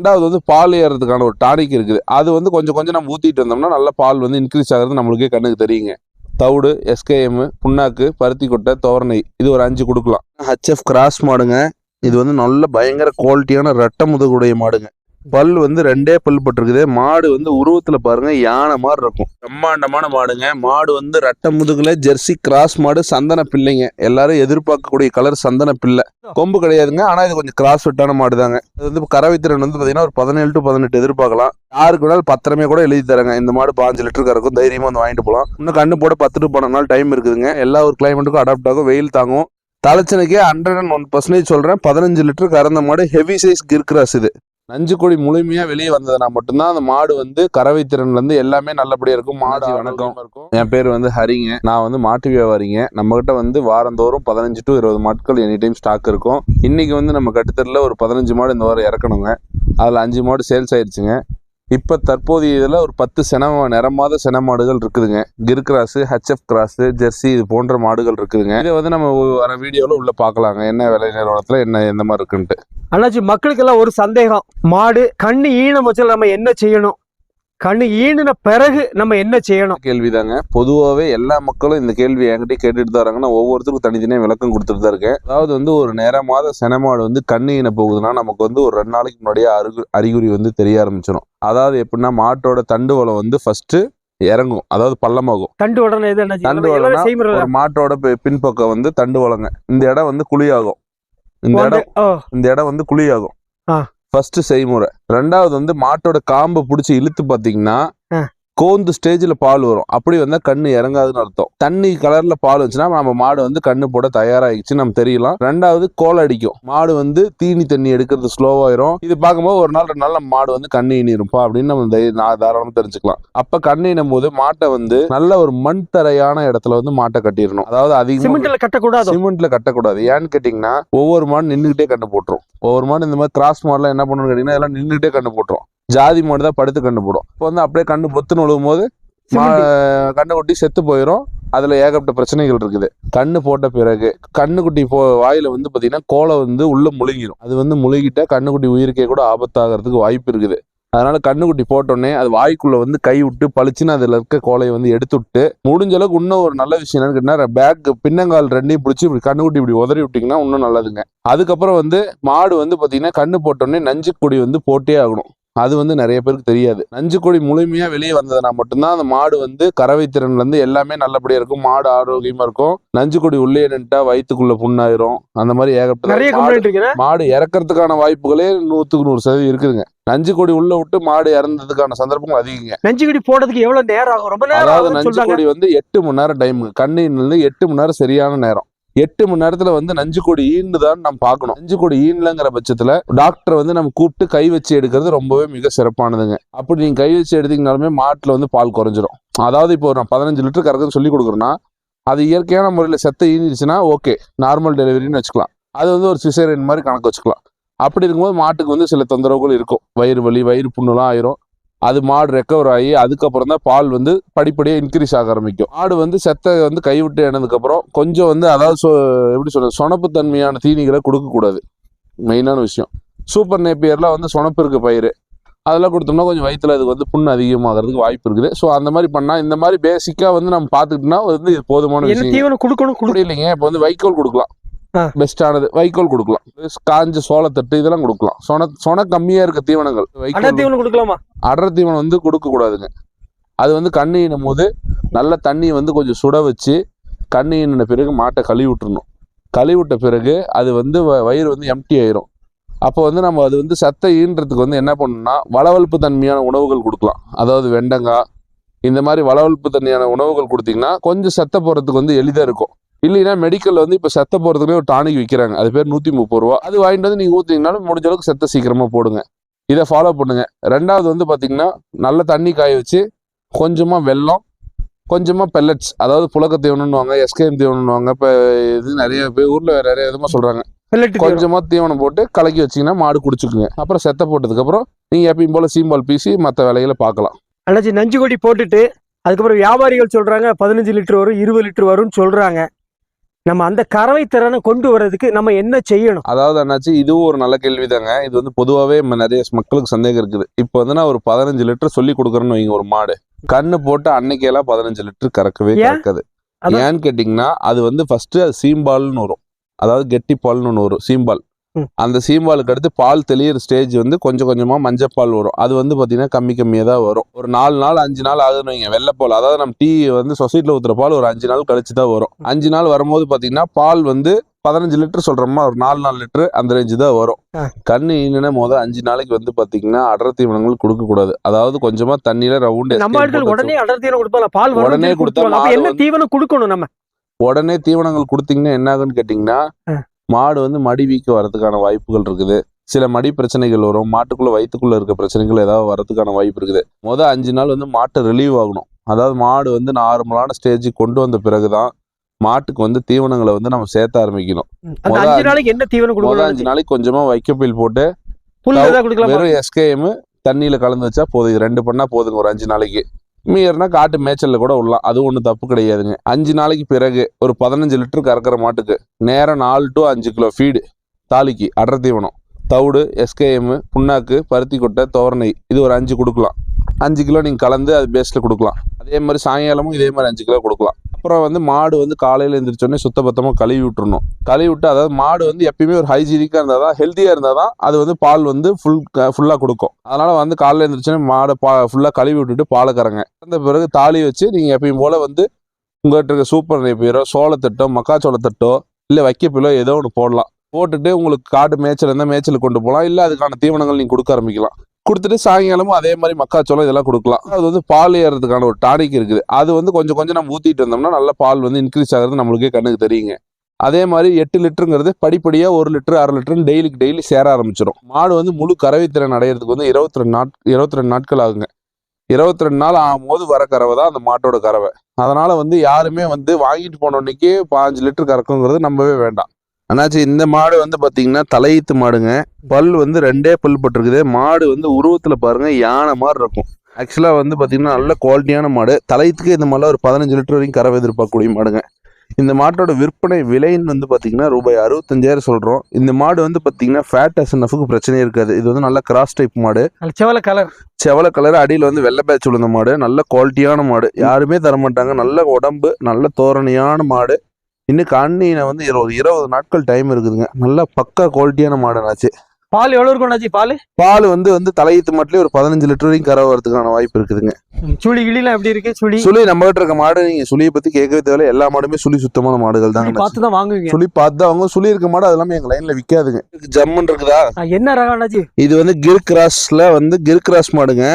ரெண்டாவது வந்து பால் ஏறதுக்கான ஒரு டானிக் இருக்குது. அது வந்து கொஞ்சம் கொஞ்சம் நம்ம ஊற்றிட்டு வந்தோம்னா நல்ல பால் வந்து இன்க்ரீஸ் ஆகிறது நம்மளுக்கே கண்ணுக்கு தெரியுங்க. தவிடு எஸ்கேஎம் புண்ணாக்கு பருத்தி கொட்டை தோரணை இது ஒரு அஞ்சு கொடுக்கலாம். ஹச்எஃப் கிராஸ் மாடுங்க. இது வந்து நல்ல பயங்கர குவாலிட்டியான ரெட்டை முதுகுடைய மாடுங்க. பல் வந்து ரெண்டே பல் பட்டிருக்குது. மாடு வந்து உருவத்துல பாருங்க யானை மாதிரி இருக்கும். பிரம்மாண்டமான மாடுங்க. மாடு வந்து ரெட்டை முதுகுல ஜெர்சி கிராஸ் மாடு சந்தன பிள்ளைங்க. எல்லாரும் எதிர்பார்க்கக்கூடிய கலர் சந்தன பிள்ளை. கொம்பு கிடையாதுங்க ஆனா இது கொஞ்சம் கிராஸ் ஃபிட்டான மாடு தாங்க இது வந்து கறவைத்திறன் வந்து பாத்தீங்கன்னா ஒரு பதினேழு டு பதினெட்டு எதிர்பார்க்கலாம். யாருக்கு வேணாலும் பத்திரமே கூட எழுதி தரேங்க. இந்த மாடு பாஞ்சு லிட்டர் கறக்கும் தைரியமா வந்து வாங்கிட்டு போகலாம். இன்னும் கண்ணு போட பத்து டு பன்னெண்டு நாள் டைம் இருக்குதுங்க. எல்லா ஒரு கிளைமேட்டுக்கும் அடாப்ட் ஆகும். வெயில் தாங்கும். தலைச்சனுக்கே ஹண்ட்ரட் அண்ட் ஒன் பர்சன்டேஜ் சொல்றேன். பதினஞ்சு லிட்டர் கறந்த மாடு ஹெவி சைஸ் கிர்கிராஸ் இது. நஞ்சு கொடி முழுமையா வெளியே வந்ததுனா மட்டும்தான் அந்த மாடு வந்து கறவை திறன்ல இருந்து எல்லாமே நல்லபடியா இருக்கும். மாடு வணக்கம். என் பேர் வந்து ஹரிங்க. நான் வந்து மாட்டு வியாபாரிங்க. நம்ம கிட்ட வந்து வாரந்தோறும் பதினஞ்சு டு இருபது மாட்கள் எனி டைம் ஸ்டாக் இருக்கும். இன்னைக்கு வந்து நம்ம கட்டுத்தரில் ஒரு பதினஞ்சு மாடு இந்த வாரம் இறக்கணுங்க. அதில் அஞ்சு மாடு சேல்ஸ் ஆயிடுச்சுங்க இப்போ தற்போதைய இதில் ஒரு பத்து சென நிறமாத சென மாடுகள் இருக்குதுங்க. Gir cross HF cross Jersey இது போன்ற மாடுகள் இருக்குதுங்க. இதை வந்து நம்ம வர வீடியோவில் உள்ளே பார்க்கலாங்க என்ன விலை நிறுவனத்தில் என்ன எந்த மாதிரி இருக்குன்ட்டு. அண்ணாச்சி மக்களுக்கெல்லாம் ஒரு சந்தேகம். மாடு கண்ணு ஈனம் வச்சு நம்ம என்ன செய்யணும்? கண்ணு ஈனுன பிறகு நம்ம என்ன செய்யணும்? கேள்விதாங்க. பொதுவாகவே எல்லா மக்களும் இந்த கேள்வி என்கிட்ட கேட்டுட்டு தான் நான் ஒவ்வொருத்தருக்கும் தனித்தனியாக விளக்கம் கொடுத்துட்டு தான் இருக்கேன். அதாவது வந்து ஒரு நேரமாத செனமாடு வந்து கண்ணு ஈன போகுதுன்னா நமக்கு வந்து ஒரு ரெண்டு நாளைக்கு முன்னாடியே அறிகு அறிகுறி வந்து தெரிய ஆரம்பிச்சிடும் அதாவது எப்படின்னா மாட்டோட தண்டு வளம் வந்து ஃபர்ஸ்ட் இறங்கும். அதாவது பள்ளமாகும். தண்டு உடனே தண்டு ஒரு மாட்டோட பின்பக்கம் வந்து தண்டு வளங்க இந்த இடம் வந்து குழியாகும். இந்த இடம் இந்த இடம் வந்து குழியாகும். ஃபஸ்ட்டு செய்முறை. ரெண்டாவது வந்து மாட்டோட காம்பை பிடிச்சி இழுத்து பார்த்தீங்கன்னா கோந்து ஸ்டேஜ்ல பால் வரும். அப்படி வந்தா கண்ணு இறங்காதுன்னு அர்த்தம். தண்ணி கலர்ல பால் வந்துச்சுன்னா நம்ம மாடு வந்து கண்ணு போட தயாராகிடுச்சு நம்ம தெரியலாம். ரெண்டாவது கோல் அடிக்கும். மாடு வந்து தீனி தண்ணி எடுக்கிறது ஸ்லோவாயிரும் இது பார்க்கும்போது ஒரு நாள் ரெண்டு நாள் நம்ம மாடு வந்து கண்ணு இனிருப்பா அப்படின்னு நம்ம நான் தாராளமா தெரிஞ்சுக்கலாம். அப்ப கண்ணு இனும் போது மாட்டை வந்து நல்ல ஒரு மண் தரையான இடத்துல வந்து மாட்டை கட்டிடணும். அதாவது அதிகமா சிமெண்ட்ல கட்டக்கூடாது? சிமெண்ட்ல கட்டக்கூடாது. ஏன்னு கேட்டீங்கன்னா ஒவ்வொரு மாடு நின்றுகிட்டே கண்ணு போட்டுரும். ஒவ்வொரு மாடு இந்த மாதிரி கிராஸ் மாடுலாம் என்ன பண்ணணும்னு கேட்டீங்கன்னா இதெல்லாம் நின்றுகிட்டே கண்ணு போட்டுரும். ஜாதி மாடு தான் படுத்து கண்ணு போடும் இப்போ வந்து அப்படியே கண்ணு பொத்துன்னு விழுவும் போது கண்ணு குட்டி செத்து போயிடும் அதுல ஏகப்பட்ட பிரச்சனைகள் இருக்குது. கண்ணு போட்ட பிறகு கண்ணுக்குட்டி போ வாயில வந்து பாத்தீங்கன்னா கோலை வந்து உள்ள முழுங்கிடும் அது வந்து முழுகிட்டா கண்ணுக்குட்டி உயிருக்கே கூட ஆபத்தாகிறதுக்கு வாய்ப்பு இருக்குது. அதனால கண்ணுக்குட்டி போட்டோடனே அது வாய்க்குள்ள வந்து கை விட்டு பளிச்சுன்னு அதுல இருக்க கோலையை வந்து எடுத்து விட்டு முடிஞ்ச அளவுக்கு இன்னும் ஒரு நல்ல விஷயம் என்னன்னு கேட்டீங்கன்னா பேக் பின்னங்கால் ரெண்டையும் பிடிச்சி இப்படி கண்ணுக்குட்டி இப்படி உதறி விட்டீங்கன்னா இன்னும் நல்லதுங்க. அதுக்கப்புறம் வந்து மாடு வந்து பாத்தீங்கன்னா கண்ணு போட்டோடனே நஞ்சு கொடி வந்து போட்டே ஆகணும். அது வந்து நிறைய பேருக்கு தெரியாது. நஞ்சு கொடி முழுமையா வெளியே வந்ததுனா மட்டும்தான் அந்த மாடு வந்து கறவை திறன்ல இருந்து எல்லாமே நல்லபடியா இருக்கும். மாடு ஆரோக்கியமா இருக்கும். நஞ்சு கொடி உள்ளே நின்ட்டா வயித்துக்குள்ள புண்ணாயிரும். அந்த மாதிரி ஏகப்பட்ட நிறைய மாடு- இறக்கறதுக்கான வாய்ப்புகளே நூத்துக்கு நூறு சதவீதம் இருக்குதுங்க. நஞ்சு கொடி உள்ள விட்டு மாடு இறந்ததுக்கான சந்தர்ப்பங்கள் அதிகங்க. நெஞ்சுக்கடி போடுறதுக்கு எவ்வளவு நேரம் ஆகும்? ரொம்ப நேரம் அதாவது நஞ்சு கொடி வந்து எட்டு மணி நேரம் டைம் கண்ணிலிருந்து எட்டு மணி நேரம் சரியான நேரம். எட்டு மணி நேரத்துல வந்து நஞ்சு கொடி ஈண்டுதான்னு நம்ம பார்க்கணும். நஞ்சு கொடி ஈன்லங்கிற பட்சத்துல டாக்டர் வந்து நம்ம கூப்பிட்டு கை வச்சு எடுக்கிறது ரொம்பவே மிக சிறப்பானதுங்க. அப்படி நீங்க கை வச்சு எடுத்தீங்கனாலுமே மாட்டுல வந்து பால் குறைஞ்சிரும். அதாவது இப்போ நான் பதினஞ்சு லிட்டர் கறக்குன்னு சொல்லி கொடுக்குறேன்னா அது இயற்கையான முறையில் செத்த ஈனிச்சுன்னா ஓகே நார்மல் டெலிவரின்னு வச்சுக்கலாம். அது வந்து ஒரு சிசேரியன் மாதிரி கணக்கு வச்சுக்கலாம். அப்படி இருக்கும்போது மாட்டுக்கு வந்து சில தொந்தரவுகள் இருக்கும். வயிறு வலி வயிறு புண்ணுலாம் ஆயிரும். அது மாடு ரெக்கவர் ஆகி அதுக்கப்புறம் தான் பால் வந்து படிப்படியாக இன்க்ரீஸ் ஆக ஆரம்பிக்கும். மாடு வந்து செத்த வந்து கைவிட்டு இனதுக்கப்புறம் கொஞ்சம் வந்து அதாவது சொ- எப்படி சொல்றது சொனப்பு தன்மையான தீனிகளை கொடுக்கக்கூடாது. மெயினான விஷயம். சூப்பர் நேப்பியர்லாம் வந்து சொனப்பு இருக்கு பயிர் அதெல்லாம் கொடுத்தோம்னா கொஞ்சம் வயிற்றுல அதுக்கு வந்து புண்ணு அதிகமாகிறதுக்கு வாய்ப்பு இருக்குது. ஸோ அந்த மாதிரி பண்ணால் இந்த மாதிரி பேசிக்காக வந்து நம்ம பார்த்துக்கிட்டோம்னா வந்து இது போதுமான விஷயம் தீவனம் கொடுக்கணும் கொடு அப்படி இல்லைங்க. இப்போ வந்து வைக்கோல் கொடுக்கலாம். பெஸ்டானது வைக்கோல் கொடுக்கலாம். காஞ்ச சோளத்தட்டு இதெல்லாம் கொடுக்கலாம். சொன சொன கம்மியா இருக்க தீவனங்கள். வைக்கோல் தீவனம் கொடுக்கலாமா? அடர் தீவனம் வந்து கொடுக்கக்கூடாதுங்க. அது வந்து கண்ணீனும் போது நல்ல தண்ணியை வந்து கொஞ்சம் சுட வச்சு கண்ணீன பிறகு மாட்டை கழுவி விட்டுருணும் கழுவி விட்ட பிறகு அது வந்து வ- வயிறு வந்து எம்டி ஆயிரும். அப்போ வந்து நம்ம அது வந்து சத்தை ஈன்றதுக்கு வந்து என்ன பண்ணணும்னா வளவல்ப்பு தன்மையான உணவுகள் கொடுக்கலாம். அதாவது வெண்டங்காய் இந்த மாதிரி வளவல்ப்பு தன்மையான உணவுகள் கொடுத்தீங்கன்னா கொஞ்சம் செத்த போகிறதுக்கு வந்து எளிதாக இருக்கும். இல்லைன்னா மெடிக்கலில் வந்து இப்போ செத்த போகிறதுக்குனே ஒரு டானிக் விற்கிறாங்க அது பேர் நூற்றி முப்பது ரூபா. அது வாங்கிட்டு வந்து நீங்கள் ஊற்றிங்கனாலும் முடிஞ்ச அளவுக்கு செத்த சீக்கிரமாக போடுங்க. இதை ஃபாலோ பண்ணுங்க. ரெண்டாவது வந்து பார்த்தீங்கன்னா நல்ல தண்ணி காய வச்சு கொஞ்சமாக வெல்லம் கொஞ்சமாக பெல்லட்ஸ் அதாவது புழக்க தீவனம்னுவாங்க எஸ்கேஎம் தீவனம்னுவாங்க இப்போ இது நிறைய பேர் ஊரில் நிறைய விதமாக சொல்கிறாங்க. கொஞ்சமாக தீவனம். போட்டு கலக்கி வச்சிங்கன்னா மாடு குடிச்சுக்குங்க. அப்புறம் செத்த போட்டதுக்கப்புறம் நீங்கள் எப்பயும் போல் சீம்பால் பீசி மற்ற வேலைகளை பார்க்கலாம். அண்ணாச்சி நஞ்சு கொடி போட்டுட்டு அதுக்கப்புறம் வியாபாரிகள் சொல்றாங்க பதினஞ்சு லிட்டர் வரும் இருபது லிட்டர் வரும்னு சொல்றாங்க. நம்ம அந்த கறவை திறனை கொண்டு வர்றதுக்கு நம்ம என்ன செய்யணும் அதாவது என்னாச்சு இதுவும் ஒரு நல்ல கேள்விதாங்க இது வந்து பொதுவாகவே நிறைய மக்களுக்கு சந்தேகம் இருக்குது இப்போ வந்து நான் ஒரு பதினஞ்சு லிட்டர் சொல்லி கொடுக்குறேன்னு வைங்க ஒரு மாடு கண்ணு போட்டு அன்னைக்கெல்லாம் பதினஞ்சு லிட்டர் கறக்கவே? கறக்காது. ஏன்னு கேட்டிங்கன்னா அது வந்து ஃபர்ஸ்ட் அது சீம்பால்னு வரும் அதாவது கெட்டி பால்னு ஒன்று வரும் சீம்பால். அந்த சீம்பாலுக்கு அடுத்து பால் தெளியிற ஸ்டேஜ் வந்து கொஞ்சம் கொஞ்சமா மஞ்சப்பால் வரும். அது வந்து பாத்தீங்கன்னா கம்மி கம்மியா தான் வரும். ஒரு நாலு நாள் அஞ்சு நாள் ஆகுதுன்னு வைங்க வெள்ளைப்பால் அதாவது நம்ம டீ வந்து சொசைட்டில ஊத்துற பால் ஒரு அஞ்சு நாள் கழிச்சு தான் வரும். அஞ்சு நாள் வரும்போது பாத்தீங்கன்னா பால் வந்து பதினஞ்சு லிட்டர் சொல்றோமா ஒரு நாலு நாலு லிட்டர் அந்த ரேஞ்சு தான் வரும். கண்ணு ஈனுனா முதல் அஞ்சு நாளைக்கு வந்து பாத்தீங்கன்னா அடர் தீவனங்கள் கொடுக்க கூடாது. அதாவது கொஞ்சமா தண்ணியில ரவுண்டு நம்ம உடனே அடர் தீவனம் கொடுப்பாங்க. பால் உடனே கொடுத்தா என்ன தீவனம் கொடுக்கணும் நம்ம? உடனே தீவனங்கள் கொடுத்தீங்கன்னா என்ன ஆகுன்னு கேட்டிங்கன்னா. மாடு வந்து மடி வீக்க வரதுக்கான வாய்ப்புகள் இருக்குது. சில மடி பிரச்சனைகள் வரும். மாட்டுக்குள்ள வயிற்றுக்குள்ள இருக்க பிரச்சனைகள் ஏதாவது வரதுக்கான வாய்ப்பு இருக்குது. மொதல் அஞ்சு நாள் வந்து மாட்டை ரிலீவ் ஆகணும். அதாவது மாடு வந்து நார்மலான ஸ்டேஜுக்கு கொண்டு வந்த பிறகுதான் மாட்டுக்கு வந்து தீவனங்களை வந்து நம்ம சேர்த்த ஆரம்பிக்கணும். என்ன தீவனம் மொதல் அஞ்சு நாளைக்கு கொஞ்சமா வைக்கப்பில் போட்டு வெறும் எஸ்கேஎம் தண்ணியில கலந்து வச்சா போதும். ரெண்டு பண்ணா போதுங்க ஒரு அஞ்சு நாளைக்கு. மீறினா காட்டு மேய்ச்சலில் கூட விடலாம். அது ஒன்றும் தப்பு கிடையாதுங்க. அஞ்சு நாளைக்கு பிறகு ஒரு பதினஞ்சு லிட்டர் கறக்கிற மாட்டுக்கு நேரம் நாலு டு அஞ்சு கிலோ ஃபீடு தாலிக்கு அடர் தீவனம் தவிடு எஸ்கேஎம் புண்ணாக்கு பருத்தி கொட்டை துவரணை இது ஒரு அஞ்சு கொடுக்கலாம். அஞ்சு கிலோ நீங்கள் கலந்து அது பேஸ்ட்டில் கொடுக்கலாம். அதே மாதிரி சாயங்காலமும் இதே மாதிரி அஞ்சு கிலோ கொடுக்கலாம். அப்புறம் வந்து மாடு வந்து காலையில் எழுந்திரிச்சோடனே சுத்தபத்தமாக கழுவி விட்டுறணும். கழுவி விட்டு அதாவது மாடு வந்து எப்பயுமே ஒரு ஹைஜீனிக்காக இருந்தால் தான் ஹெல்த்தியாக இருந்தால் தான் அது வந்து பால் வந்து ஃபுல் ஃபுல்லாக கொடுக்கும். அதனால் வந்து காலையில் எழுந்திரிச்சோடனே மாடை பா ஃபுல்லாக கழுவி விட்டுட்டு பாலை கறங்க அந்த பிறகு தாலி வச்சு நீங்கள் எப்பயும் போல் வந்து உங்கள்கிட்ட இருக்க சூப்பர் நெய்ப்பீரோ சோளத்தட்டோ மக்காச்சோளத்தட்டோ இல்லை வைக்கப்பிலோ ஏதோ ஒன்று போடலாம். போட்டுட்டு உங்களுக்கு காட்டு மேய்ச்சல் இருந்தால் மேய்ச்சல் கொண்டு போகலாம் இல்லை அதுக்கான தீவனங்கள் நீங்கள் கொடுக்க ஆரம்பிக்கலாம். கொடுத்துட்டு சாயங்காலமும் அதே மாதிரி மக்காச்சோளம் இதெல்லாம் கொடுக்கலாம். அது வந்து பால் ஏறதுக்கான ஒரு டானிக் இருக்குது. அது வந்து கொஞ்சம் கொஞ்சம் நம்ம ஊற்றிட்டு வந்தோம்னா நல்ல பால் வந்து இன்க்ரீஸ் ஆகிறது நம்மளுக்கே கண்ணுக்கு தெரியுங்க. அதே மாதிரி எட்டு லிட்டருங்கிறது படிப்படியாக ஒரு லிட்டர் அரை லிட்டர்னு டெய்லிக்கு டெய்லி சேர ஆரம்பிச்சிடும் மாடு வந்து முழு கறவைத்திறன் அடையிறதுக்கு வந்து இருபத்தி ரெண்டு நாட் இருபத்தி ரெண்டு நாட்கள் ஆகுங்க. இருபத்தி ரெண்டு நாள் ஆகும்போது வர கறவை தான் அந்த மாட்டோட கறவை. அதனால் வந்து யாருமே வந்து வாங்கிட்டு போன அன்னைக்கே பாஞ்சு லிட்டர் கறக்குங்கிறது நம்பவே வேண்டாம். அண்ணாச்சி இந்த மாடு வந்து பாத்தீங்கன்னா தலையீத்து மாடுங்க. பல் வந்து ரெண்டே பல் பட்டிருக்குது. மாடு வந்து உருவத்துல பாருங்க யானை மாதிரி இருக்கும். ஆக்சுவலா வந்து பாத்தீங்கன்னா நல்ல குவாலிட்டியான மாடு. தலையத்துக்கு இந்த மாதிரிலாம் ஒரு பதினஞ்சு லிட்டர் வரைக்கும் கறவை எதிர்பார்க்கக்கூடிய மாடுங்க. இந்த மாட்டோட விற்பனை விலைன்னு வந்து பாத்தீங்கன்னா ரூபாய் அறுபத்தஞ்சாயிரம் சொல்றோம். இந்த மாடு வந்து பாத்தீங்கன்னா ஃபேட் எஸ்என்எஃப்க்கு பிரச்சனையே இருக்காது. இது வந்து நல்ல கிராஸ் டைப் மாடு. செவல கலர் செவல கலர் அடியில் வந்து வெள்ளை பேட்ச் விழுந்த மாடு. நல்ல குவாலிட்டியான மாடு. யாருமே தர மாட்டாங்க நல்ல உடம்பு நல்ல தோரணையான மாடு. இன்னும் கண்ணின வந்து இருபது இருபது நாட்கள் டைம் இருக்குதுங்க. நல்ல பக்கா குவாலிட்டியான மாடுனாச்சு. பால் எவ்வளவு இருக்கும் பால்? பால் வந்து வந்து தலையீத்து மாட்டிலே ஒரு பதினஞ்சு லிட்டர் வரைக்கும் கறவை வரதுக்கான வாய்ப்பு இருக்குதுங்க. சுழி கிளிலாம் எப்படி இருக்கு? சுழி? சுழி நம்ம கிட்ட இருக்க மாடு நீங்க சுழியை பத்தி கேட்கவே தேவையில்ல. எல்லா மாடுமே சுழி சுத்தமான மாடுகள் தாங்க பார்த்து தான் வாங்குவீங்க. சுழி பார்த்து அவங்க சுழி இருக்க மாடு அது எல்லாமே எங்க லைன்ல விற்காதுங்க ஜம்முன்னு இருக்குதா? என்ன ரகம் அண்ணாச்சி? இது வந்து கிர் கிராஸ்ல வந்து கிர் கிராஸ் மாடுங்க.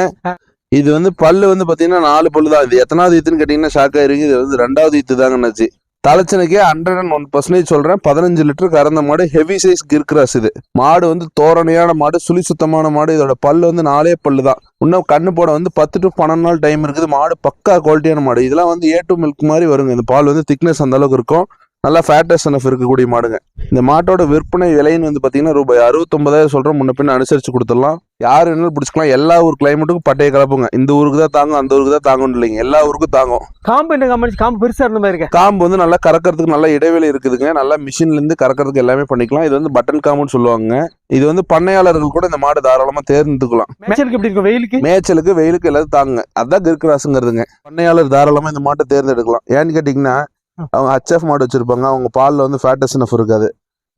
இது வந்து பல்லு வந்து பாத்தீங்கன்னா நாலு பல்லு தான் இது எத்தனாவது ஈத்துன்னு கேட்டீங்கன்னா ஷாக் ஆயிருங்க. இது வந்து ரெண்டாவது ஈத்து தாங்கன்னாச்சு தலைச்சனுக்கே ஹண்ட்ரட் அண்ட் ஒன் பர்சன்டேஜ் சொல்கிறேன் பதினஞ்சு லிட்டர் கறந்த மாடு ஹெவி சைஸ் கிர்கிராஸ் இது. மாடு வந்து தோரணையான மாடு சுழி சுத்தமான மாடு. இதோட பல்லு வந்து நாலே பல்லு தான் இன்னும் கண்ணு போட வந்து பத்து டு பன்னெண்டு நாள் டைம் இருக்குது. மாடு பக்கா குவாலிட்டியான மாடு. இதெல்லாம் வந்து ஏ டு மில்க் மாதிரி வருங்க. இந்த பால் வந்து திக்னஸ் அந்த அளவுக்கு இருக்கும். நல்லா ஃபேட்டஸ் என்எஃப் இருக்கக்கூடிய மாடுங்க. இந்த மாட்டோட விற்பனை விலைன்னு வந்து பாத்தீங்கன்னா ரூபாய் அறுபத்தொன்பதாயிரம் சொல்றோம். முன்ன பின்ன அனுசரிச்சு கொடுத்துடலாம். யார் வேணாலும் பிடிச்சிக்கலாம். எல்லா ஊர் கிளைமேட்டுக்கும் பட்டைய கலப்புங்க. இந்த ஊருக்கு தான் தாங்கும் அந்த ஊருக்கு தான் தாங்கும் இல்லைங்க. எல்லா ஊருக்கும் தாங்கும். காம்பு என்ன காம்பு காம்பு பெருசா இருந்த மாதிரி இருக்க. காம்பு வந்து நல்லா கறக்கிறதுக்கு நல்ல இடைவெளி இருக்குதுங்க. நல்லா மிஷின்ல இருந்து கறக்கிறதுக்கு எல்லாமே பண்ணிக்கலாம். இது வந்து பட்டன் காம்புன்னு சொல்லுவாங்க இது வந்து பண்ணையாளர்கள் கூட இந்த மாடு தாராளமா தேர்ந்தெடுக்கலாம் மேய்ச்சலுக்கு எப்படி இருக்கும்? வெயிலுக்கு? மேய்ச்சலுக்கு வெயிலுக்கு எல்லாத்தையும் தாங்குங்க. அதான் கிற்கிராசுங்கிறதுங்க பண்ணையாளர் தாராளமா இந்த மாட்டை தேர்ந்தெடுக்கலாம். ஏன்னு கேட்டிங்கன்னா அவங்க ஹச்எஃப் மாடு வச்சிருப்பாங்க. அவங்க பால்ல வந்து ஃபேட்டஸ்னஃப் இருக்காது.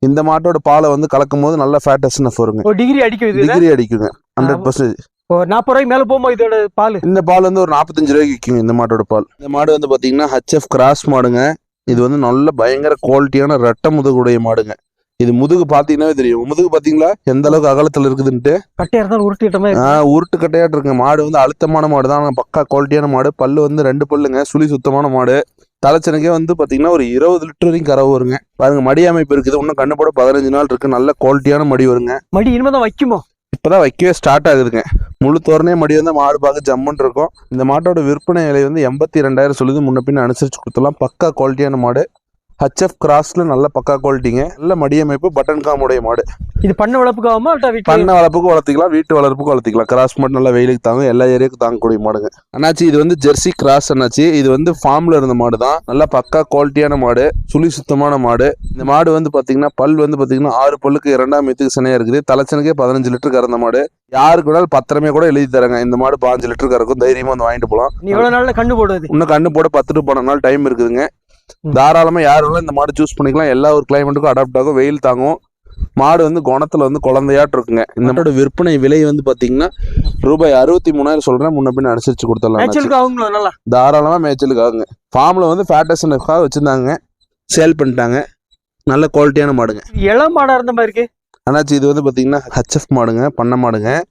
இந்த மாட்டோட பாலை வந்து கலக்கும் போது நல்ல ஃபேட்டஸ்னஃப் வருங்க. ஒரு டிகிரி அடிக்கும் இது டிகிரி அடிக்குங்க. ஹண்ட்ரட் பர்சன்டேஜ் ஒரு நாற்பது ரூபாய்க்கு மேல போகுமா இதோட பால்? இந்த பால் வந்து ஒரு நாற்பத்தஞ்சு ரூபாய்க்கு விற்குங்க இந்த மாட்டோட பால். இந்த மாடு வந்து பாத்தீங்கன்னா ஹச்எஃப் கிராஸ் மாடுங்க. இது வந்து நல்ல பயங்கர குவாலிட்டியான ரெட்டை முதுகுடைய மாடுங்க. இது முதுகு பாத்தீங்கன்னா தெரியும். முதுகு பாத்தீங்களா? எந்த அளவுக்கு அகலத்துல இருக்குதுன்ட்டு? கட்டையா இருந்தாலும் உருட்டிட்ட மாதிரி ஆஹ் உருட்டு கட்டையாட்டு இருக்குங்க. மாடு வந்து அழுத்தமான மாடு தான் பக்கா குவாலிட்டியான மாடு. பல்லு வந்து ரெண்டு பல்லுங்க. சுழி சுத்தமான மாடு. தலைச்சனுக்கே வந்து பாத்தீங்கன்னா ஒரு இருபது லிட்டர் வரைக்கும் கறவை வருங்க. பாருங்க மடி அமைப்பு இருக்குது. இன்னும் கண்ணு போட பதினஞ்சு நாள் இருக்கு. நல்ல குவாலிட்டியான மடி வருங்க. மடி இனிமேதான் வைக்குமோ? இப்பதான் வைக்கவே ஸ்டார்ட் ஆகுதுங்க. முழு தோரணே மடி வந்து மாடு பார்க்க ஜம்முன்னு இருக்கும். இந்த மாட்டோட விற்பனை விலை வந்து எண்பத்தி ரெண்டாயிரம் சொல்லுது. முன்ன பின்ன அனுசரிச்சு கொடுத்துலாம் பக்கா குவாலிட்டியான மாடு. ஹச்எஃப் கிராஸ்ல நல்ல பக்கா குவாலிட்டிங்க நல்ல மடியமைப்பு பட்டன் காமுடைய மாடு. இது பண்ண வளர்ப்புக்கு ஆகுமா பண்ண வளர்ப்புக்கு வளர்த்திக்கலாம் வீட்டு வளர்ப்புக்கு வளர்த்திக்கலாம். கிராஸ் மாடு நல்லா வெயிலுக்கு தாங்கும் எல்லா ஏரியாவுக்கும் தாங்கக்கூடிய மாடுங்க. அண்ணாச்சி இது வந்து ஜெர்சி கிராஸ் அண்ணாச்சி. இது வந்து ஃபார்ம்ல இருந்த மாடு தான் நல்லா பக்கா குவாலிட்டியான மாடு சுழி சுத்தமான மாடு. இந்த மாடு வந்து பாத்தீங்கன்னா பல் வந்து பாத்தீங்கன்னா ஆறு பல்லுக்கு இரண்டாம் மீத்துக்கு சினையா இருக்குது. தலைச்சனுக்கே பதினஞ்சு லிட்டர் கறந்த மாடு. யாருக்கு வேணாலும் பத்திரமே கூட எழுதி தராங்க. இந்த மாடு பாஞ்சு லிட்டர் கறக்கும். தைரியமா வந்து வாங்கிட்டு போலாம். நீ எவ்வளவு நாள்ல கண்டு போடுவது இன்னும் கண்ணு போட பத்து டு பன்னெண்டு நாள் டைம் இருக்குதுங்க. ம். தாராளமா யார் வேணாலும் இந்த மாடு சூஸ் பண்ணிக்கலாம். எல்லா ஒரு கிளைமேட்டுக்கும் அடாப்ட் ஆகும். வெயில் தாங்கும். மாடு வந்து குணத்துல வந்து குழந்தையாட்டு இருக்குங்க. இந்த மாடோட விற்பனை விலை வந்து பாத்தீங்கன்னா ரூபாய் அறுபத்தி மூணாயிரம் சொல்றேன். முன்ன பின்ன அனுசரிச்சு கொடுத்துடலாம் மேய்ச்சலுக்கு ஆகுங்களா நல்லா? தாராளமா மேய்ச்சலுக்கு ஆகுங்க. ஃபார்ம்ல வந்து ஃபேட்டஸ்னுக்காக வச்சிருந்தாங்க. சேல் பண்ணிட்டாங்க. நல்ல குவாலிட்டியான மாடுங்க. இளம் மாடா இருந்த மாதிரி இருக்கு. அண்ணாச்சி இது வந்து பாத்தீங்கன்னா ஹச்எஃப் மாடுங்க. பண்ண மாடுங்க.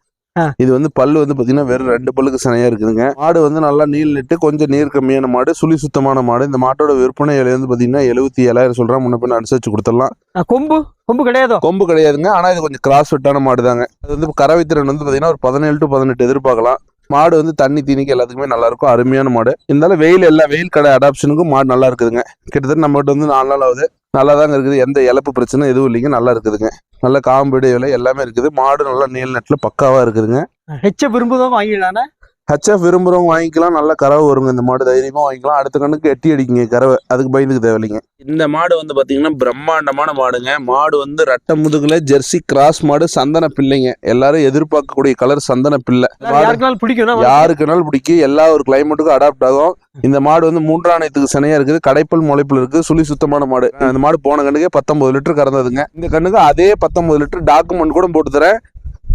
இது வந்து பல்லு வந்து பாத்தீங்கன்னா வெறும் ரெண்டு பல்லுக்கு சினையா இருக்குதுங்க. மாடு வந்து நல்லா நீள் நிட்டு கொஞ்சம் நீர் கம்மியான மாடு சுழி சுத்தமான மாடு. இந்த மாட்டோட விற்பனை விலை வந்து பாத்தீங்கன்னா எழுபத்தி ஏழாயிரம் சொல்றேன் முன்ன பின்ன அனுசரிச்சு கொடுத்துடலாம். கொம்பு? கொம்பு கிடையாதோ? கொம்பு கிடையாதுங்க. ஆனா இது கொஞ்சம் கிராஸ் ஃபிட்டான மாடு தாங்க அது வந்து கறவை திறன் வந்து பாத்தீங்கன்னா ஒரு பதினேழு டு பதினெட்டு எதிர்பார்க்கலாம். மாடு வந்து தண்ணி தீனிக்கு எல்லாத்துக்குமே நல்லா இருக்கும் அருமையான மாடு. இருந்தாலும் வெயில் எல்லா வெயில் கடை அடாப்ஷனுக்கும் மாடு நல்லா இருக்குதுங்க கிட்டத்தட்ட நம்மகிட்ட வந்து நாலு நாள் ஆகுது. நல்லா தாங்க இருக்குது. எந்த இழப்பு பிரச்சனை எதுவும் இல்லைங்க. நல்லா இருக்குதுங்க நல்ல காம்பு விலை எல்லாமே இருக்குது. மாடு நல்லா நீள் நெட்டில் பக்காவா இருக்குதுங்க. ஹெச்ச விரும்புதான் வாங்கிடலானே ஹச்எஃப் விரும்புறவங்க வாங்கிக்கலாம். நல்ல கறவை வருங்க. இந்த மாடு தைரியமா வாங்கிக்கலாம். அடுத்த கண்ணுக்கு எட்டி அடிக்குங்க. கறவை. அதுக்கு பயந்துக்கு தேவையில்லைங்க. இந்த மாடு வந்து பாத்தீங்கன்னா பிரம்மாண்டமான மாடுங்க. மாடு வந்து ரெட்டை முதுகுல ஜெர்சி கிராஸ் மாடு சந்தன பிள்ளைங்க. எல்லாரும் எதிர்பார்க்கக்கூடிய கலர் சந்தன பிள்ளை. யாருக்குனாலும் பிடிக்கும் யாருக்குனாலும் பிடிக்கும் எல்லா ஒரு கிளைமேட்டுக்கும் அடாப்ட் ஆகும். இந்த மாடு வந்து மூன்றாணையத்துக்கு சினையா இருக்குது. கடைப்பல் முளைப்புல இருக்கு. சுழி சுத்தமான மாடு. இந்த மாடு போன கண்ணுக்கே பத்தொன்பது லிட்டர் கறந்ததுங்க. இந்த கண்ணுக்கு அதே பத்தொன்பது லிட்டர் டாக்குமெண்ட் கூட போட்டு தரேன்.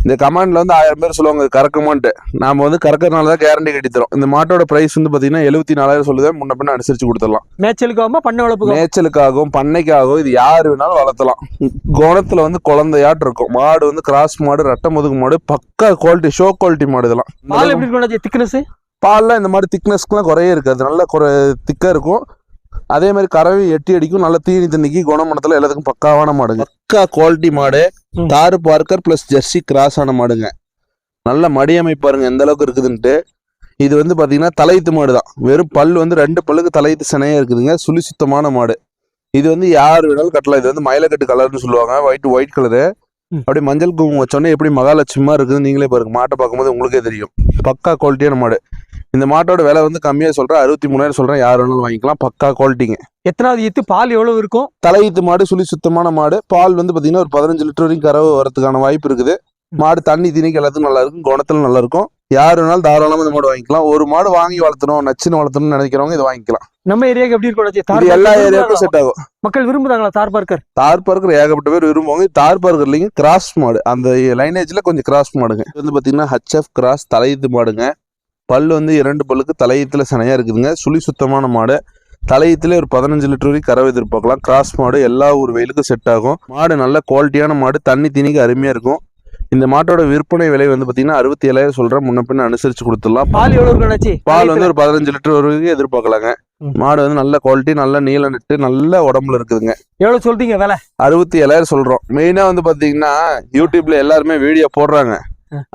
இந்த கமாண்ட்ல வந்து ஆயிரம் பேர் சொல்லுவாங்க கறக்குமான்ட்டு. நாம வந்து கறக்கறனால தான் கேரண்டி கட்டி தரோம் இந்த மாட்டோட பிரைஸ் வந்து பாத்தீங்கன்னா எழுபத்தி நாலாயிரம் சொல்லுதேன் முன்ன பின்ன அனுசரிச்சு கொடுத்துடலாம். மேய்ச்சலுக்கு ஆகுமா பண்ண வளர்ப்புக்கு மேய்ச்சலுக்காகவும் பண்ணைக்காகவும் இது யாரு வேணாலும் வளர்த்தலாம். குணத்துல வந்து குழந்தையாட்டு இருக்கும். மாடு வந்து கிராஸ் மாடு ரெட்டை முதுகு மாடு பக்கா குவாலிட்டி ஷோ குவாலிட்டி மாடு இதெல்லாம். பால் எப்படி இருக்கும் திக்னஸ் பால்லாம் இந்த மாதிரி திக்னஸ்க்குலாம் குறைய இருக்காது. நல்ல குறை திக்காக இருக்கும். அதே மாதிரி கறவை எட்டி அடிக்கும். நல்ல தீனி தண்ணிக்கு குணமணத்தில் எல்லாத்துக்கும் பக்காவான மாடுங்க. பக்கா குவாலிட்டி மாடு. தாரு பார்க்கர் ப்ளஸ் ஜெர்சி கிராஸ் ஆன மாடுங்க. நல்ல மடியமைப்பு பாருங்க எந்த அளவுக்கு இருக்குதுன்ட்டு. இது வந்து பாத்தீங்கன்னா தலையீத்து மாடு தான் வெறும் பல் வந்து ரெண்டு பல்லுக்கு தலையீத்து சினையா இருக்குதுங்க. சுழி சுத்தமான மாடு. இது வந்து யார் வேணாலும் கட்டலாம். இது வந்து மயிலக்கட்டு கலர்னு சொல்லுவாங்க. White white colour. அப்படியே மஞ்சள் குங்குமம் வச்சோன்னே எப்படி மகாலட்சுமா இருக்குது நீங்களே பாருங்க. மாட்டை பார்க்கும்போது உங்களுக்கே தெரியும். பக்கா குவாலிட்டியான மாடு. இந்த மாட்டோட விலை வந்து கம்மியாக சொல்கிறேன் அறுபத்தி மூணாயிரம் சொல்கிறேன் யார் வேணாலும் வாங்கிக்கலாம் பக்கா குவாலிட்டிங்க எத்தனாவது ஈத்து பால் எவ்வளவு இருக்கும்? தலையீத்து மாடு சுழி சுத்தமான மாடு. பால் வந்து பார்த்தீங்கன்னா ஒரு பதினஞ்சு லிட்டர் வரைக்கும் கறவை வரதுக்கான வாய்ப்பு இருக்குது. மாடு தண்ணி திணிக்கு எல்லாத்துக்கும் நல்லா இருக்கும் குணத்துல நல்லா இருக்கும். யார் வேணாலும் தாராளமாக இந்த மாடு வாங்கிக்கலாம். ஒரு மாடு வாங்கி வளர்த்தணும் நச்சுன்னு வளர்த்தணும்னு நினைக்கிறவங்க இதை வாங்கிக்கலாம். நம்ம ஏரியாக்கு எப்படி இருக்கும் எல்லா ஏரியாவுக்கும்? செட் ஆகும். மக்கள் விரும்புறாங்களா தார் பார்க்கர் தார் பார்க்கர் ஏகப்பட்ட பேர் விரும்புவாங்க. தார் பார்க்கர் இல்லைங்க கிராஸ் மாடு. அந்த லைனேஜ்ல கொஞ்சம் கிராஸ் மாடுங்க. இது வந்து பாத்தீங்கன்னா ஹச்எஃப் கிராஸ் தலையீத்து மாடுங்க. பல் வந்து இரண்டு பல்லுக்கு தலையீத்துல சனையா இருக்குதுங்க. சுழி சுத்தமான மாடு. தலையீத்துல ஒரு பதினஞ்சு லிட்டர் வரைக்கும் கறவை எதிர்பார்க்கலாம். கிராஸ் மாடு எல்லா ஊர் வெயிலுக்கும் செட் ஆகும். மாடு நல்ல குவாலிட்டியான மாடு. தண்ணி திணிக்கு அருமையா இருக்கும். இந்த மாட்டோட விற்பனை விலை வந்து பாத்தீங்கன்னா அறுபத்தி ஏழாயிரம் சொல்றேன். முன்ன பின்ன அனுசரிச்சு கொடுத்துடலாம். பால் அண்ணாச்சி? பால் வந்து ஒரு பதினஞ்சு லிட்டர் வரைக்கும் எதிர்பார்க்கலாங்க. மாடு வந்து நல்ல குவாலிட்டி நல்ல நீள நெட்டு நல்ல உடம்புல இருக்குதுங்க. எவ்வளவு சொல்றீங்க விலை? அறுபத்தி ஏழாயிரம் சொல்றோம் மெயினா வந்து பாத்தீங்கன்னா யூடியூப்ல எல்லாருமே வீடியோ போடுறாங்க.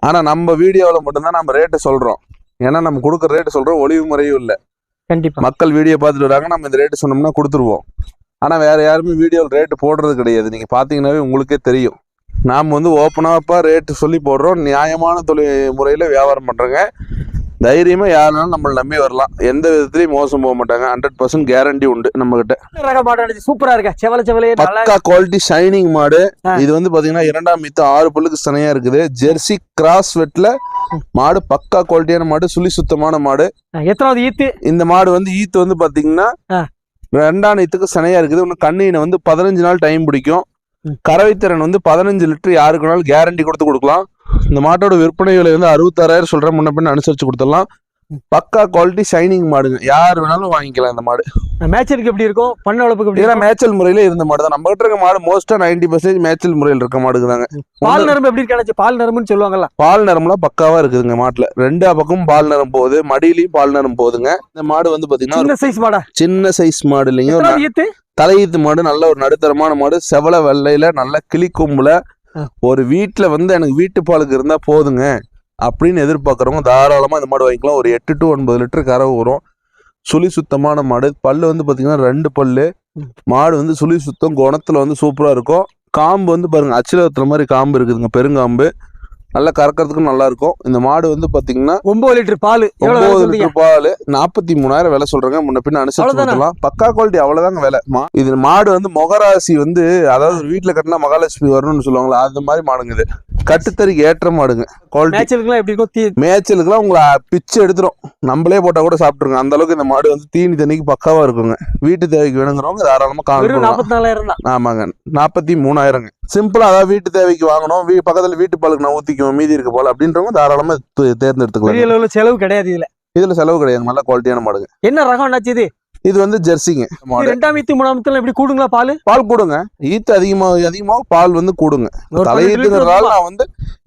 ஆனா நம்ம வீடியோவில் மட்டும்தான் நம்ம ரேட்டு சொல்றோம். ஏன்னா நம்ம கொடுக்குற ரேட்டு சொல்றோம் ஒளிவு முறையும் இல்ல. கண்டிப்பா. மக்கள் வீடியோ பார்த்துட்டு வராங்க நம்ம இந்த ரேட்டு சொன்னோம்னா கொடுத்துருவோம். ஆனா வேற யாருமே வீடியோவில் ரேட்டு போடுறது கிடையாது. நீங்க பாத்தீங்கன்னாவே உங்களுக்கே தெரியும். நாம் வந்து ஓப்பனாப்பா ரேட்டு சொல்லி போடுறோம். நியாயமான தொழில் முறையில் வியாபாரம் பண்ணுறோங்க தைரியமாக யாருனாலும் நம்மளை நம்பி வரலாம். எந்த விதத்துலையும் மோசம் போக மாட்டாங்க. ஹண்ட்ரட் பர்சன்ட் கேரண்டி உண்டு மாடு அண்ணாச்சி சூப்பரா இருக்கா? செவல நல்லா பக்கா குவாலிட்டி ஷைனிங் மாடு. இது வந்து பாத்தீங்கன்னா இரண்டாம் மித்து ஆறு பல்லுக்கு சனையா இருக்குது. ஜெர்சி கிராஸ் வெட்ல மாடு பக்கா குவாலிட்டியான மாடு சுழி சுத்தமான மாடு. எத்தனாவது ஈத்து? இந்த மாடு வந்து ஈத்து வந்து பாத்தீங்கன்னா. ரெண்டாம் ஈத்துக்கு சனையா இருக்குது. இன்னும் கண்ணினை வந்து பதினஞ்சு நாள் டைம் பிடிக்கும். கறவைத்திறன் வந்து பதினஞ்சு லிட்டர் யாருக்கு வேணாலும் கேரண்டி கொடுத்து கொடுக்கலாம். இந்த மாட்டோட விற்பனை விலை வந்து அறுபத்தாறாயிரம் சொல்றேன். முன்ன பின்ன அனுசரிச்சு கொடுத்துடலாம். பக்கா குவாலிட்டி ஷைனிங் மாடுங்க. யார் வேணாலும் வாங்கிக்கலாம் இந்த மாடு. மேட்சருக்கு எப்படி இருக்கும்? பண்ண வளர்ப்புக்கு எப்படி இருக்கும்? மேய்ச்சல் முறையில இருந்த மாடு தான். நம்ம கிட்ட இருக்க மாடு மோஸ்டா நைன்டி பர்சன்டேஜ் மேய்ச்சல் முறையில் இருக்க மாடுங்க தாங்க. பால் நரம்பு எப்படி இருக்கு அண்ணாச்சி? பால் நரம்புன்னு சொல்லுவாங்கல்ல. பால் நரம்புலாம் பக்காவா இருக்குதுங்க மாட்டுல. ரெண்டு பக்கமும் பால் நரம் போகுது. மடியிலயும் பால் நரம் போகுதுங்க. இந்த மாடு வந்து பாத்தீங்கன்னா சின்ன சைஸ் மாடா? சின்ன சைஸ் மாடு இல்லைங்க தலையீத்து மாடு நல்ல ஒரு நடுத்தரமான மாடு. செவல வெள்ளையில நல்ல கிளி கொம்புல. ஒரு வீட்டுல வந்து எனக்கு வீட்டு பாலுக்கு இருந்தா போதுங்க. அப்படின்னு எதிர்பார்க்கறவங்க தாராளமா இந்த மாடு வாங்கிக்கலாம். ஒரு எட்டு டு ஒன்பது லிட்டர் கறவை வரும் சுழி சுத்தமான மாடு. பல்லு வந்து பாத்தீங்கன்னா ரெண்டு பல்லு. ம். மாடு வந்து சுழி சுத்தம் குணத்துல வந்து சூப்பரா இருக்கும். காம்பு வந்து பாருங்க அச்சிலத்துல மாதிரி காம்பு இருக்குதுங்க. பெருங்காம்பு. நல்லா கறக்கிறதுக்கும் நல்லா இருக்கும். இந்த மாடு வந்து பாத்தீங்கன்னா ஒன்பது லிட்டர் பால். ஒன்பது லிட்டர் பால். நாற்பத்தி மூணாயிரம் விலை சொல்றாங்க. முன்ன பின்ன அனுசரிச்சு பக்கா குவாலிட்டி அவ்வளவுதாங்க விலை. இது மாடு வந்து மொகராசி வந்து அதாவது வீட்டுல கட்டினா மகாலட்சுமி வரணும்னு சொல்லுவாங்களா அந்த மாதிரி மாடுங்க இது. கட்டுத்தறிக்கு ஏற்ற மாடுங்க. மேய்ச்சலுக்குலாம் உங்களை பிச்சு எடுத்துரும். நம்மளே போட்டா கூட சாப்பிட்டுருங்க. அந்த அளவுக்கு இந்த மாடு வந்து தீனி தண்ணிக்கு பக்காவா இருக்குங்க. வீட்டு தேவைக்கு வேணுங்கிறவங்க தாராளமா தான். ஆமாங்க. நாற்பத்தி மூணாயிரங்க. சிம்பிளா அதாவது வீட்டு தேவைக்கு வாங்கணும். வீ பக்கத்துல வீட்டு பாலுக்கு நான் ஊத்திக்குவோம் மீதி இருக்க போல அப்படின்றவங்க தாராளமா து- பெரிய தேர்ந்தெடுத்துக்கலாம் அளவுல செலவு கிடையாது இதுல. இதுல செலவு கிடையாது. நல்ல குவாலிட்டியான மாடுங்க. என்ன ரகம் என்னாச்சு இது? இது வந்து ஜெர்சிங்க ரெண்டாம் ஈத்து மூணாம் ஈத்துல எப்படி கூடுங்களா பால்? பால் கூடுங்க. ஈத்து அதிகமா அதிகமா பால் வந்து கூடுங்க. தலையீத்துங்கிறதால நான் வந்து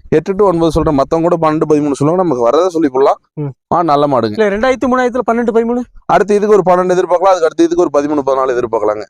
எட்டு டு ஒன்பது சொல்றேன். மத்தவங்க கூட பன்னெண்டு பதிமூணு சொல்லுவாங்க. நமக்கு வரதை சொல்லி போடலாம். ஆ நல்ல மாடுங்க. இல்ல ரெண்டாயிரத்து மூணாயிரத்துல பன்னெண்டு பதிமூணு? அடுத்து இதுக்கு ஒரு பன்னெண்டு எதிர்பார்க்கலாம். அதுக்கு அடுத்து இதுக்கு ஒரு பதிமூணு பதினாலு எதிர்பார்க்கலாங்க.